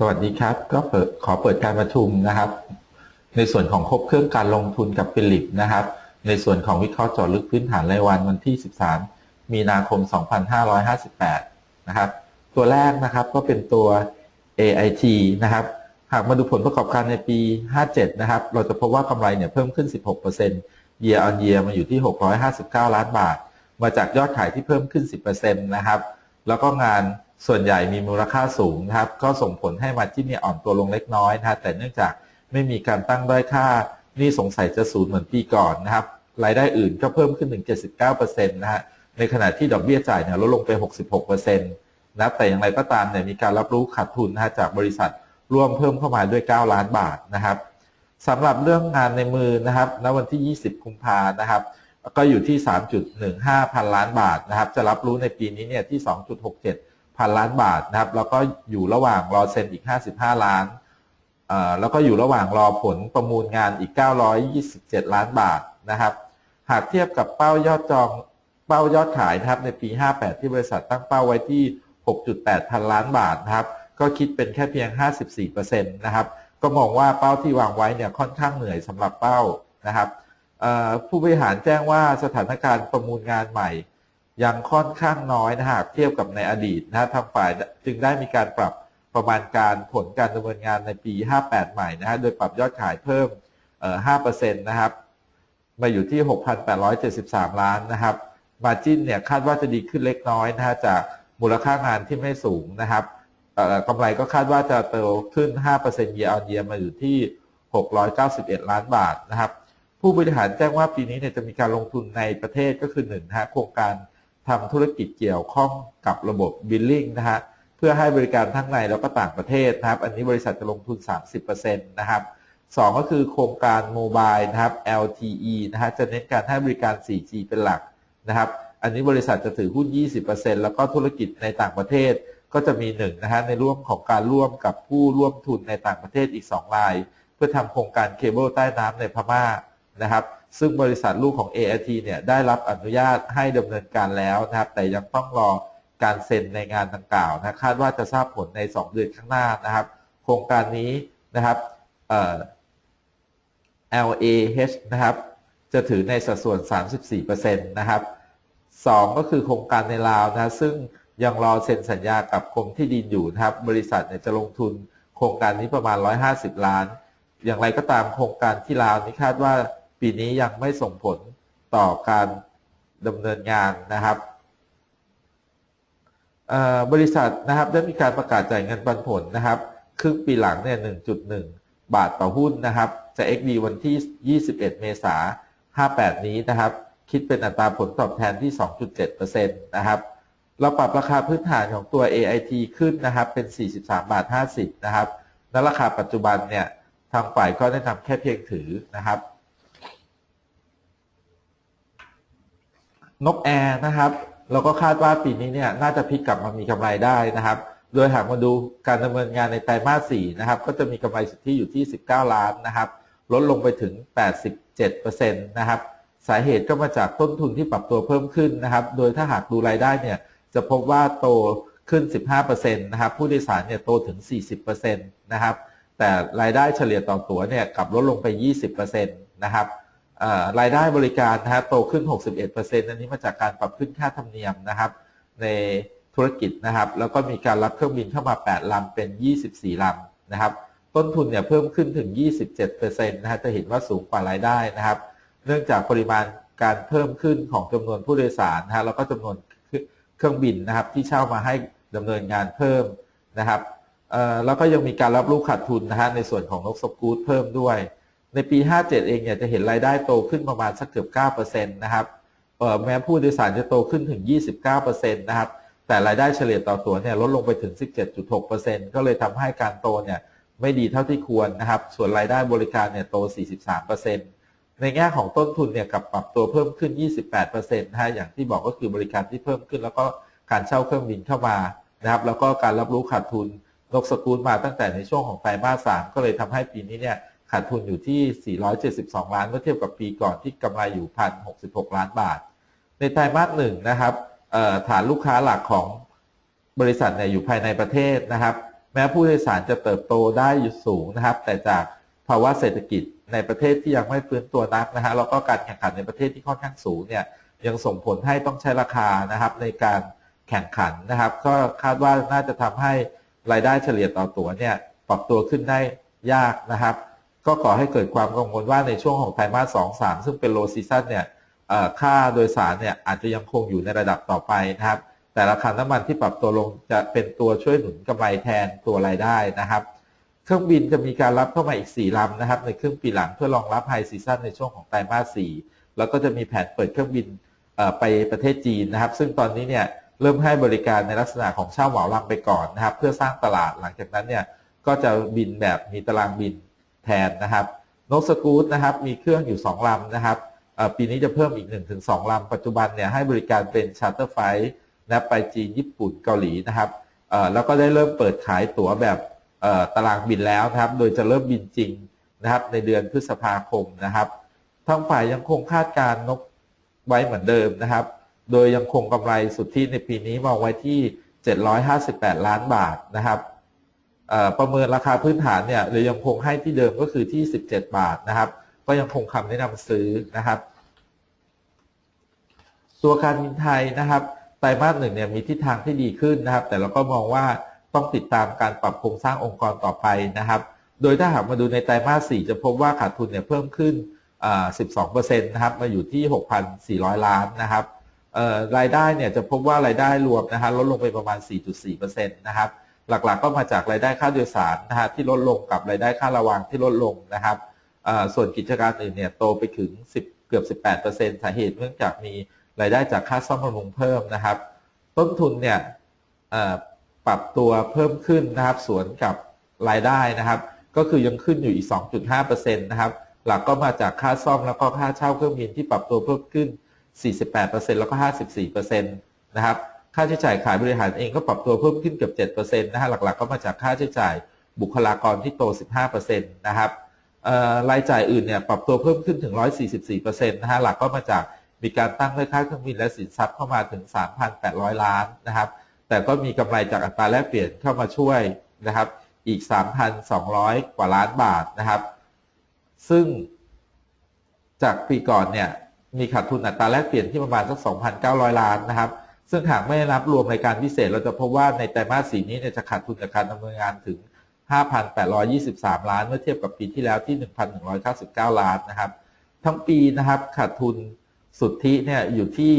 สวัสดีครับ ก็เปิดขอเปิดการประชุมนะครับ ในส่วนของครบเครื่องการลงทุนกับฟิลิปนะครับ ในส่วนของวิเคราะห์จาะลึกพื้นฐานรายวันวันที่ 13 มีนาคม 2558 นะครับ ตัวแรกนะครับก็เป็นตัว AIT นะครับ หากมาดูผลประกอบการในปี 57 นะครับ เราจะพบว่ากำไรเนี่ยเพิ่มขึ้น 16% year on year มาอยู่ที่ 659 ล้านบาท มาจากยอดขายที่เพิ่มขึ้น 10%นะครับ แล้วก็งาน ส่วนใหญ่มีมูลค่าสูงนะครับ ก็ส่งผลให้มาที่เนี่ยอ่อนตัวลงเล็กน้อยนะฮะแต่เนื่องจากไม่มีการตั้งด้อยค่านี่สงสัยจะศูนย์เหมือนปีก่อนนะครับ รายได้อื่นก็เพิ่มขึ้นถึง 79%นะฮะในขณะที่ดอกเบี้ยจ่ายเนี่ยลดลงไป 66%นะแต่อย่างไรก็ตามเนี่ยมีการรับรู้ขาดทุนนะฮะจากบริษัทร่วมเพิ่มเข้ามาด้วย 9 ล้านบาทนะครับสำหรับเรื่องงานในมือนะครับณวันที่ 20 กุมภานะครับ ก็อยู่ที่ 3.15 พันล้านบาทนะครับ จะรับรู้ในปีนี้เนี่ยที่ 2.67 พันล้านบาทนะครับ แล้วก็อยู่ระหว่างรอเซ็นอีก 55 ล้านแล้วก็อยู่ระหว่างรอผลประมูลงานอีก 927 ล้านบาทนะครับ หากเทียบกับเป้ายอดจองเป้ายอดขายนะครับในปี 58 ที่บริษัทตั้งเป้าไว้ที่ 6.8 พันล้านบาทนะครับ ก็คิดเป็นแค่เพียง 54%นะครับ ก็มองว่าเป้าที่วางไว้เนี่ยค่อนข้างเหนื่อยสำหรับเป้านะครับผู้บริหารแจ้งว่าสถานการณ์ประมูลงานใหม่ ยังค่อนข้างน้อยนะหากเทียบกับในอดีตนะทางฝ่ายจึงได้มีการปรับประมาณการผลการดำเนินงานในปี 58 ใหม่นะฮะโดยปรับยอดขายเพิ่ม 5%นะครับ มาอยู่ที่ 6,873 ล้านนะครับ มาจิ้นเนี่ยคาดว่าจะดีขึ้นเล็กน้อยนะฮะจากมูลค่างานที่ไม่สูงนะครับกำไรก็คาดว่าจะเติบขึ้น 5% year on year มาอยู่ที่ 691 ล้านบาทนะครับ ผู้บริหารแจ้งว่าปีนี้เนี่ยจะมีการลงทุนในประเทศก็คือหนึ่งนะฮะโครงการ ทำธุรกิจเกี่ยวข้องกับระบบบิลลิ่งนะฮะเพื่อให้บริการทั้งในแล้วก็ต่างประเทศนะครับ อันนี้บริษัทจะลงทุน 30%นะครับสองก็คือโครงการโมบายนะครับ LTE นะฮะจะเน้นการให้บริการ 4G เป็นหลักนะครับ อันนี้บริษัทจะถือหุ้น 20%แล้วก็ธุรกิจในต่างประเทศก็จะมีหนึ่งนะฮะในร่วมของการร่วมกับผู้ร่วมทุนในต่างประเทศอีก 2 ราย เพื่อทำโครงการเคเบิลใต้น้ำในพม่า นะครับ ซึ่งบริษัทลูกของ AIT เนี่ยได้รับอนุญาตให้ดำเนินการแล้วนะครับ แต่ยังต้องรอการเซ็นในงานดังกล่าวนะคาดว่าจะทราบผลใน 2 เดือนข้างหน้านะครับ โครงการนี้นะครับเอ่อ LAH นะครับ จะถือในสัดส่วน 34%นะครับ 2 ก็คือโครงการในลาวนะซึ่งยังรอเซ็นสัญญากับกรมที่ดินอยู่นะครับ บริษัทเนี่ยจะลงทุนโครงการนี้ประมาณ 150 ล้าน อย่างไรก็ตามโครงการที่ลาวนี้คาดว่า ปีนี้ยังไม่ส่งผลต่อการดำเนินงานนะครับบริษัทนะครับได้มีการประกาศจ่ายเงินปันผลนะครับครึ่งปีหลังเนี่ย 1.1 บาทต่อหุ้นนะครับ จะ XD วันที่ 21 เมษายน 58 นี้นะครับ คิดเป็นอัตราผลตอบแทนที่ 2.7%นะครับ เราปรับราคาพื้นฐานของตัว AIT ขึ้นนะครับ เป็น 43 บาท 50 นะครับ แลวราคาปัจจุบันเนี่ย ทางฝ่ายก็แนะนำแค่เพียงถือนะครับ นกแอร์นะครับเราก็คาดว่าปีนี้เนี่ยน่าจะพลิกกลับมามีกำไรได้นะครับ โดยหากมาดูการดำเนินงานในไตรมาส4นะครับ ก็จะมีกำไรสุทธิอยู่ที่ 19 ล้านนะครับ ลดลงไปถึง 87%นะครับ สาเหตุก็มาจากต้นทุนที่ปรับตัวเพิ่มขึ้นนะครับ โดยถ้าหากดูรายได้เนี่ยจะพบว่าโตขึ้น 15%นะครับ ผู้โดยสารเนี่ยโตถึง 40%นะครับ แต่รายได้เฉลี่ยต่อตั๋วเนี่ยกลับลดลงไป 20%นะครับ รายได้บริการนะฮะโตขึ้น 61%อันนี้มาจากการปรับขึ้นค่าธรรมเนียมนะครับ ในธุรกิจนะครับ แล้วก็มีการรับเครื่องบินเข้ามา 8 ลำ เป็น 24 ลำนะครับ ต้นทุนเนี่ยเพิ่มขึ้นถึง 27%นะฮะจะเห็นว่าสูงกว่ารายได้นะครับ เนื่องจากปริมาณการเพิ่มขึ้นของจำนวนผู้โดยสารนะฮะแล้วก็จำนวนเครื่องบินนะครับที่เช่ามาให้ดำเนินงานเพิ่มนะครับแล้วก็ยังมีการรับรู้ขาดทุนนะฮะในส่วนของนกสกูตเพิ่มด้วย ในปี 57 เองเนี่ยจะเห็นรายได้โตขึ้นประมาณสักเกือบ9%นะครับแม้ผู้โดยสารจะโตขึ้นถึง 29%นะครับ แต่รายได้เฉลี่ยต่อตัวเนี่ยลดลงไปถึง 17.6%ก็เลยทำให้การโตเนี่ยไม่ดีเท่าที่ควรนะครับ ส่วนรายได้บริการเนี่ยโต 43%ในแง่ของต้นทุนเนี่ยกับปรับตัวเพิ่มขึ้น 28%นะฮะอย่างที่บอกก็คือบริการที่เพิ่มขึ้น แล้วก็การเช่าเครื่องบินเข้ามานะครับ แล้วก็การรับรู้ขาดทุนนกสกูลมาตั้งแต่ในช่วงของไตรมาสสามก็เลยทำให้ปีนี้เนี่ย ขาดทุนอยู่ที่ 472 ล้านเมื่อเทียบกับปีก่อนที่กำไรอยู่ 1,066 ล้านบาท ในไตรมาสหนึ่งนะครับฐานลูกค้าหลักของบริษัทเนี่ยอยู่ภายในประเทศนะครับ แม้ผู้โดยสารจะเติบโตได้อยู่สูงนะครับ แต่จากภาวะเศรษฐกิจในประเทศที่ยังไม่ฟื้นตัวนักนะฮะแล้วก็การแข่งขันในประเทศที่ค่อนข้างสูงเนี่ยยังส่งผลให้ต้องใช้ราคานะครับในการแข่งขันนะครับ ก็คาดว่าน่าจะทำให้รายได้เฉลี่ยต่อตัวเนี่ยปรับตัวขึ้นได้ยากนะครับ ก็ขอให้เกิดความกังวลว่าในช่วงของไตรมาสสองสามซึ่งเป็นโลซีซันเนี่ยค่าโดยสารเนี่ยอาจจะยังคงอยู่ในระดับต่อไปนะครับ แต่ราคาน้ำมันที่ปรับตัวลงจะเป็นตัวช่วยหนุนกำไรแทนตัวรายได้นะครับ เครื่องบินจะมีการรับเข้ามาอีก 4 ลำนะครับ ในครึ่งปีหลังเพื่อรองรับไฮซีซันในช่วงของไตรมาส4แล้วก็จะมีแผนเปิดเครื่องบินไปประเทศจีนนะครับ ซึ่งตอนนี้เนี่ยเริ่มให้บริการในลักษณะของเช่าเหมาลำไปก่อนนะครับ เพื่อสร้างตลาดหลังจากนั้นเนี่ยก็จะบินแบบมีตารางบิน แทนนะครับนกสกูตนะครับมีเครื่องอยู่ 2 ลำนะครับปีนี้จะเพิ่มอีก 1-2 ลำ ปัจจุบันเนี่ยให้บริการเป็นชาร์เตอร์ไฟล์นะไปจีนญี่ปุ่นเกาหลีนะครับแล้วก็ได้เริ่มเปิดขายตั๋วแบบตารางบินแล้วนะครับ โดยจะเริ่มบินจริงนะครับ ในเดือนพฤษภาคมนะครับทางฝ่ายยังคงคาดการนกไว้เหมือนเดิมนะครับ โดยยังคงกำไรสุทธิในปีนี้มองไว้ที่ 758 ล้านบาทนะครับ ประเมินราคาพื้นฐานเนี่ยเรายังคงให้ที่เดิมก็คือที่ 17 บาทนะครับ ก็ยังคงคำแนะนำซื้อนะครับ ตัวการบินไทยนะครับไตรมาสหนึ่งเนี่ยมีทิศทางที่ดีขึ้นนะครับ แต่เราก็มองว่าต้องติดตามการปรับโครงสร้างองค์กรต่อไปนะครับ โดยถ้าหากมาดูในไตรมาส 4 จะพบว่าขาดทุนเนี่ยเพิ่มขึ้น 12%นะครับ มาอยู่ที่ 6,400 ล้านนะครับรายได้เนี่ยจะพบว่ารายได้รวมนะฮะลดลงไปประมาณ 4.4%นะครับ หลักๆ ก็มาจากรายได้ค่าโดยสารนะฮะที่ลดลงกับรายได้ค่าระวางที่ลดลงนะครับส่วนกิจการอื่นเนี่ยโตไปถึง 10 เกือบ 18%สาเหตุเนื่องจากมีรายได้จากค่าซ่อมบำรุงเพิ่มนะครับ ต้นทุนเนี่ยปรับตัวเพิ่มขึ้นนะครับสวนกับรายได้นะครับ ก็คือยังขึ้นอยู่อีก 2.5%นะครับหลักก็มาจากค่าซ่อมแล้วก็ค่าเช่าเครื่องบินที่ปรับตัวเพิ่มขึ้น 48%แล้วก็ 54%นะครับ ค่าใช้จ่ายขายบริหารเองก็ปรับตัวเพิ่มขึ้นเกือบ7%นะฮะหลักๆ ก็มาจากค่าใช้จ่ายบุคลากรที่โต 15%นะครับรายจ่ายอื่นเนี่ยปรับตัวเพิ่มขึ้นถึง 144%นะฮะหลักก็มาจากมีการตั้งด้ค่าเครื่องบินและสินทรัพย์เข้ามาถึง 3,800 ล้านนะครับแต่ก็มีกำไรจากอัตราแลกเปลี่ยนเข้ามาช่วยนะครับอีก 3,200 กว่าล้านบาทนะครับ ซึ่งจากปีก่อนเนี่ยมีขาดทุนอัตราแลกเปลี่ยนที่ประมาณสัก 2,900 ล้านนะครับ ซึ่งหากไม่นับรวมรายการพิเศษ เราจะพบว่าในไตรมาสสีนี้จะขาดทุนจากการดำเนินงานถึง 5,823 ล้าน เมื่อเทียบกับปีที่แล้วที่ 1,199 ล้านนะครับ ทั้งปีนะครับขาดทุนสุทธิเนี่ยอยู่ที่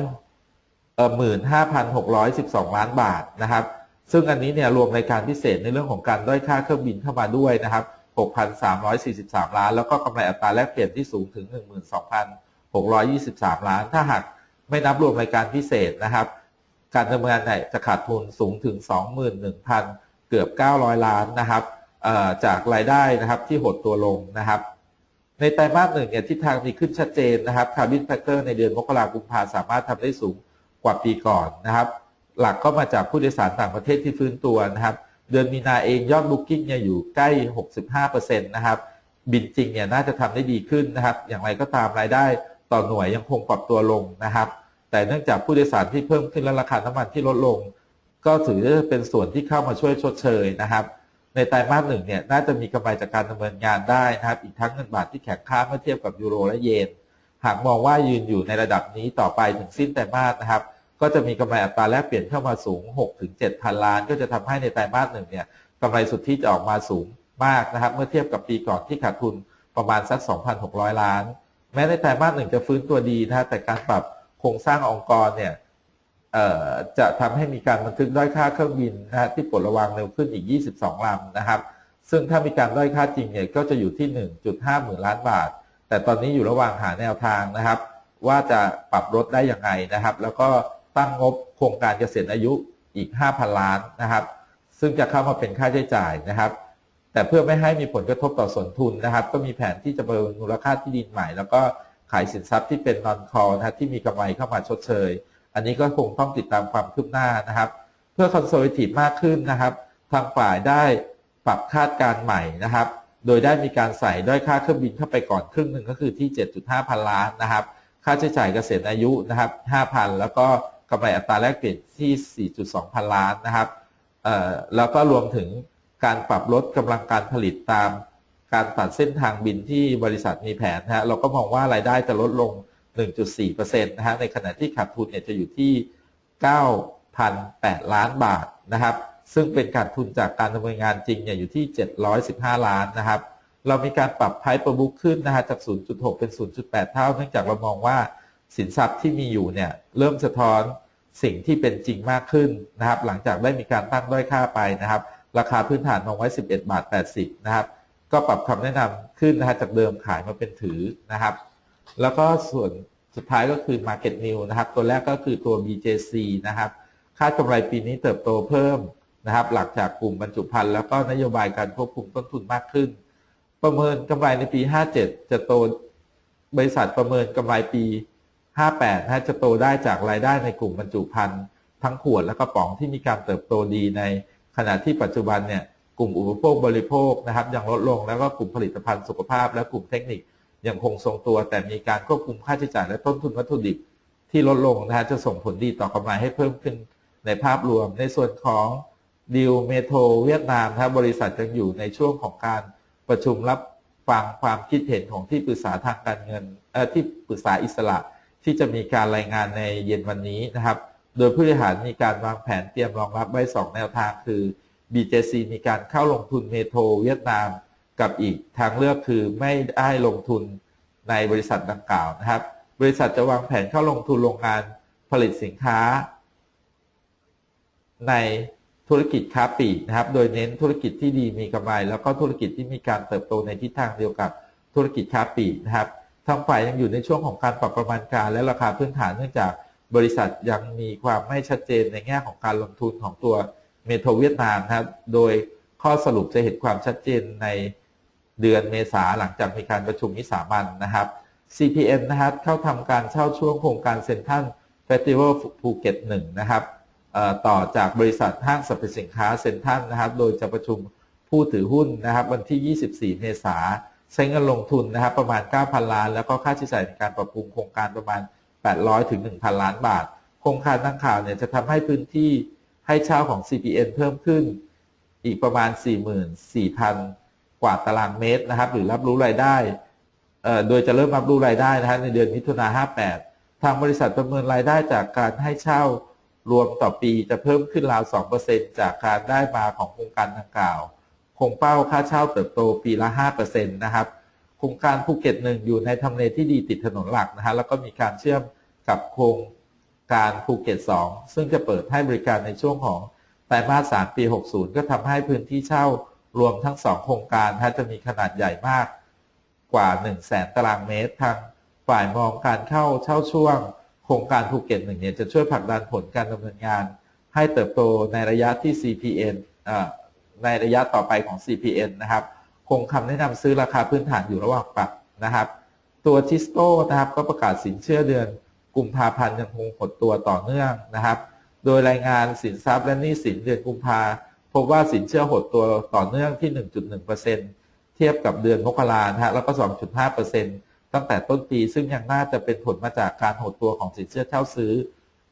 1,500หมื่นห้าพันหกร้อยสิบสองล้านบาทนะครับ ซึ่งอันนี้เนี่ยรวมรายการพิเศษในเรื่องของการด้อยค่าเครื่องบินเข้ามาด้วยนะครับหกพันสามร้อยสี่สิบสามล้าน แล้วก็กำไรอัตราแลกเปลี่ยนที่สูงถึงหนึ่งหมื่นสองพันหกร้อยยี่สิบสามล้าน ถ้าหาก ไม่นับรวมรายการพิเศษนะครับ การดำเนินงานเนี่ยจะขาดทุนสูงถึงสองหมื่นหนึ่งพันเกือบเก้าร้อยล้านนะครับจากรายได้นะครับที่หดตัวลงนะครับ ในไตรมาสหนึ่งเนี่ยทิศทางดีขึ้นชัดเจนนะครับคาร์บินแฟกเตอร์ในเดือนมกราคมพาสามารถทำได้สูงกว่าปีก่อนนะครับ หลักก็มาจากผู้โดยสารต่างประเทศที่ฟื้นตัวนะครับ เดือนมีนาเองยอดบุ๊กิ้งเนี่ยอยู่ใกล้ 65%นะครับ บินจริงเนี่ยน่าจะทำได้ดีขึ้นนะครับ อย่างไรก็ตามรายได้ต่อหน่วยยังคงปรับตัวลงนะครับ แต่เนื่องจากผู้โดยสารที่เพิ่มขึ้นและราคาน้ำมันที่ลดลง ก็ถือว่าเป็นส่วนที่เข้ามาช่วยชดเชยนะครับ ในไตรมาสหนึ่งเนี่ยน่าจะมีกำไรจากการดำเนินงานได้นะครับ อีกทั้งเงินบาทที่แข็งค่าเมื่อเทียบกับยูโรและเยน หากมองว่ายืนอยู่ในระดับนี้ต่อไปถึงสิ้นไตรมาสนะครับ ก็จะมีกำไรอัตราแลกเปลี่ยนเข้ามาสูง6ถึง7พันล้าน ก็จะทำให้ในไตรมาสหนึ่งเนี่ยกำไรสุทธิจะออกมาสูงมากนะครับ เมื่อเทียบกับปีก่อนที่ขาดทุนประมาณสัก 2,600 ล้าน แม้ในไตรมาสหนึ่งจะฟื้นตัวดีนะแต่การปรับ โครงสร้างองค์กรเนี่ยจะทำให้มีการบันทึกด้อยค่าเครื่องบินนะฮะที่ปลดระวางเร็วขึ้นอีก 22ลำนะครับ ซึ่งถ้ามีการด้อยค่าจริงเนี่ยก็จะอยู่ที่ 1.5 หมื่นล้านบาท แต่ตอนนี้อยู่ระหว่างหาแนวทางนะครับ ว่าจะปรับลดได้ยังไงนะครับ แล้วก็ตั้งงบโครงการเกษียณอายุอีก 5,000 ล้านนะครับ ซึ่งจะเข้ามาเป็นค่าใช้จ่ายนะครับ แต่เพื่อไม่ให้มีผลกระทบต่อสนทุนนะครับ ก็มีแผนที่จะประเมินมูลค่าที่ดินใหม่ แล้วก็ ขายสินทรัพย์ที่เป็นนอนคอนะที่มีกำไรเข้ามาชดเชย อันนี้ก็คงต้องติดตามความคืบหน้านะครับ เพื่อคอนโซลิทีฟมากขึ้นนะครับ ทางฝ่ายได้ปรับคาดการใหม่นะครับ โดยได้มีการใส่ด้วยค่าเครื่องบินเข้าไปก่อนครึ่งหนึ่งก็คือที่ 7.5 พันล้านนะครับ ค่าใช้จ่ายเกษียณอายุนะครับ5,000 แล้วก็กำไรอัตราแลกเปลี่ยนที่ 4.2 พันล้านนะครับแล้วก็รวมถึงการปรับลดกำลังการผลิตตาม การตัดเส้นทางบินที่บริษัทมีแผนนะฮะเราก็มองว่ารายได้จะลดลง 1.4%นะฮะในขณะที่ขาดทุนเนี่ยจะอยู่ที่ 9,008 ล้านบาทนะครับ ซึ่งเป็นขาดทุนจากการดำเนินงานจริงเนี่ยอยู่ที่ 715 ล้านนะครับ เรามีการปรับไพร์ประบุกขึ้นนะฮะจาก 0.6 เป็น 0.8 เท่า เนื่องจากเรามองว่าสินทรัพย์ที่มีอยู่เนี่ยเริ่มสะท้อนสิ่งที่เป็นจริงมากขึ้นนะครับ หลังจากได้มีการตั้งด้อยค่าไปนะครับ ราคาพื้นฐานมองไว้ 11 บาท 80 นะครับ ก็ปรับคำแนะนำขึ้นนะฮะจากเดิมขายมาเป็นถือนะครับ แล้วก็ส่วนสุดท้ายก็คือ Market New นะครับ ตัวแรกก็คือตัว BJC นะครับคาดกำไรปีนี้เติบโตเพิ่มนะครับ หลังจากกลุ่มบรรจุภัณฑ์แล้วก็นโยบายการควบคุมต้นทุนมากขึ้น ประเมินกำไรในปี 57 จะโตบริษัทประเมินกำไรปี 58นะจะโตได้จากรายได้ในกลุ่มบรรจุภัณฑ์ทั้งขวดและกระป๋องที่มีการเติบโตดีในขณะที่ปัจจุบันเนี่ย กลุ่มอุปโภคบริโภคนะครับยังลดลงแล้วก็กลุ่มผลิตภัณฑ์สุขภาพ และกลุ่มเทคนิคยังคงทรงตัว แต่มีการควบคุมค่าใช้จ่ายและต้นทุนวัตถุดิบที่ลดลงนะฮะจะส่งผลดีต่อกำไรให้เพิ่มขึ้นในภาพรวม ในส่วนของดิวเมโทรเวียดนามนะครับบริษัทยังอยู่ในช่วงของการประชุมรับฟังความคิดเห็นของที่ปรึกษาทางการเงินเอ่อที่ปรึกษาอิสระที่จะมีการรายงานในเย็นวันนี้นะครับ โดยผู้บริหารมีการวางแผนเตรียมรองรับไว้ 2 แนวทางคือ BJC มีการเข้าลงทุนเมโทรเวียดนามกับอีกทางเลือกคือไม่ได้ลงทุนในบริษัทดังกล่าวนะครับ บริษัทจะวางแผนเข้าลงทุนโรงงานผลิตสินค้า ในธุรกิจค้าปลีกนะครับ โดยเน้นธุรกิจที่ดีมีกำไร แล้วก็ธุรกิจที่มีการเติบโตในทิศทางเดียวกับธุรกิจค้าปลีกนะครับทางฝ่ายยังอยู่ในช่วงของการปรับประมาณการ และราคาพื้นฐานเนื่องจากบริษัทยังมีความไม่ชัดเจนในแง่ของการลงทุนของตัว มโทรเวียดนามนะครับ โดยข้อสรุปจะเห็นความชัดเจนในเดือนเมษาหลังจากมีการประชุมวิสามันนะครับ CPN นะครับ เข้าทำการเช่าช่วงโครงการเซ็นทรัลเฟสติวัลภูเก็ตหนึ่งนะครับต่อจากบริษัทห้างสรรพสินค้าเซ็นทรัลนะครับ โดยจะประชุมผู้ถือหุ้นนะครับ วันที่ 24 เมษาใช้เงินลงทุนนะครับ ประมาณ 9,000 ล้าน แล้วก็ค่าใช้จ่ายในการปรับปรุงโครงการประมาณ 800 ถึง 1,000 ล้านบาท โครงการดังกล่าวเนี่ยจะทำให้พื้นที่ ให้เช่าของ CPN เพิ่มขึ้นอีกประมาณ 44,000 กว่าตารางเมตรนะครับ หรือรับรู้รายได้ โดยจะเริ่มรับรู้รายได้นะฮะในเดือนมิถุนา58 ทางบริษัทประเมินรายได้จากการให้เช่ารวมต่อปีจะเพิ่มขึ้นราว 2%จากการได้มาของโครงการดังกล่าว คงเป้าค่าเช่าเติบโตปีละ 5%นะครับ โครงการภูเก็ตหนึ่งอยู่ในทำเลที่ดีติดถนนหลักนะฮะ แล้วก็มีการเชื่อมกับโครง การภูเก็ต 2 ซึ่งจะเปิดให้บริการในช่วงของไตรมาส 3 ปี 60 ก็ทำให้พื้นที่เช่ารวมทั้ง 2 โครงการจะมีขนาดใหญ่มากกว่า 1 0 0 0 0แสนตารางเมตร ทางฝ่ายมองการเข้าเช่าช่วง โครงการภูเก็ตหนึ่งเนี่ยจะช่วยผลักดันผลการดำเนินงาน ให้เติบโตในระยะที่ CPN ในระยะต่อไปของ CPN นะครับ คงคำแนะนำซื้อราคาพื้นฐานอยู่ระหว่างปรับนะครับ ตัวทิสโก้นะครับก็ประกาศสินเชื่อเดือน กุมภาพันธ์ยังคงหดตัวต่อเนื่องนะครับ โดยรายงานสินทรัพย์และหนี้สินเดือนกุมภาพบว่าสินเชื่อหดตัวต่อเนื่องที่ 1.1%เทียบกับเดือนมกราฮะแล้วก็ 2.5%ตั้งแต่ต้นปีซึ่งยังน่าจะเป็นผลมาจากการหดตัวของสินเชื่อเช่าซื้อ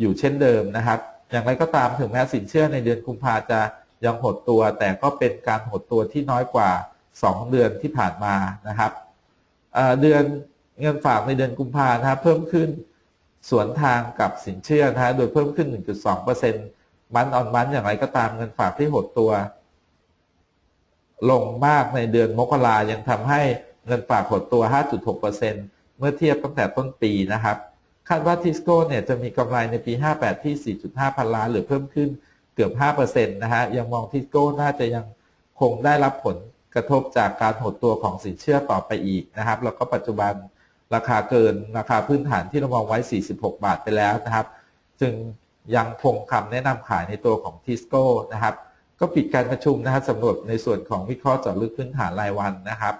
อยู่เช่นเดิมนะครับ อย่างไรก็ตามถึงแม้สินเชื่อในเดือนกุมภาจะยังหดตัว แต่ก็เป็นการหดตัวที่น้อยกว่า 2 เดือนที่ผ่านมานะครับเดือนเงินฝากในเดือนกุมภานะครับเพิ่มขึ้น สวนทางกับสินเชื่อนะฮะโดยเพิ่มขึ้น 1.2%มันออนมันอย่างไรก็ตามเงินฝากที่หดตัว ลงมากในเดือนมกรายังทำให้เงินฝากหดตัว 5.6%เมื่อเทียบตั้งแต่ต้นปีนะครับ คาดว่าทิสโก้เนี่ยจะมีกำไรในปี 58 ที่ 4.5 พันล้าน หรือเพิ่มขึ้นเกือบ 5%นะฮะ ยังมองทิสโก้น่าจะยังคงได้รับผลกระทบจากการหดตัวของสินเชื่อต่อไปอีกนะครับ แล้วก็ปัจจุบัน ราคาเกินราคาพื้นฐานที่เรามองไว้ 46 บาทไปแล้วนะครับ จึงยังคงคำแนะนำขายในตัวของทิสโก้นะครับ ก็ปิดการประชุมนะครับสำรวจในส่วนของวิเคราะห์เจาะลึกพื้นฐานรายวันนะครับ